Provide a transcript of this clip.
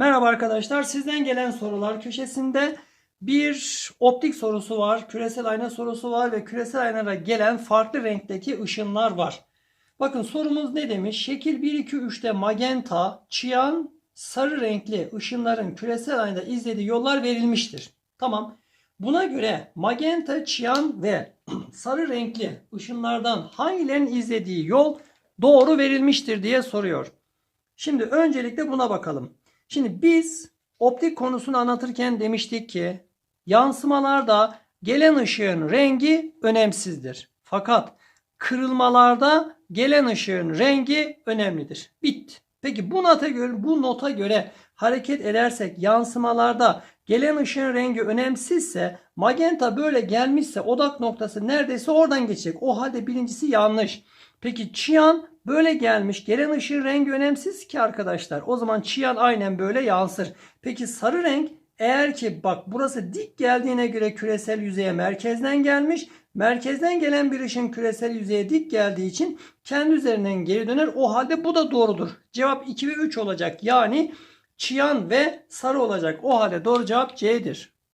Merhaba arkadaşlar. Sizden gelen sorular köşesinde bir optik sorusu var, küresel ayna sorusu var ve küresel aynada gelen farklı renkteki ışınlar var. Bakın sorumuz ne demiş? Şekil 1, 2, 3'te magenta, çiyan, sarı renkli ışınların küresel aynada izlediği yollar verilmiştir. Tamam. Buna göre magenta, çiyan ve sarı renkli ışınlardan hangilerinin izlediği yol doğru verilmiştir diye soruyor. Şimdi öncelikle buna bakalım. Şimdi biz optik konusunu anlatırken demiştik ki yansımalarda gelen ışığın rengi önemsizdir. Fakat kırılmalarda gelen ışığın rengi önemlidir. Bitti. Peki bu nota göre bu nota göre hareket edersek yansımalarda gelen ışığın rengi önemsizse magenta böyle gelmişse odak noktası neredeyse oradan geçecek. O halde birincisi yanlış. Peki çiyan böyle gelmiş. Gelen ışığın rengi önemsiz ki arkadaşlar. O zaman çiyan aynen böyle yansır. Peki sarı renk eğer ki bak burası dik geldiğine göre küresel yüzeye merkezden gelmiş. Merkezden gelen bir ışın küresel yüzeye dik geldiği için kendi üzerinden geri döner. O halde bu da doğrudur. Cevap 2 ve 3 olacak. Yani çiyan ve sarı olacak. O halde doğru cevap C'dir.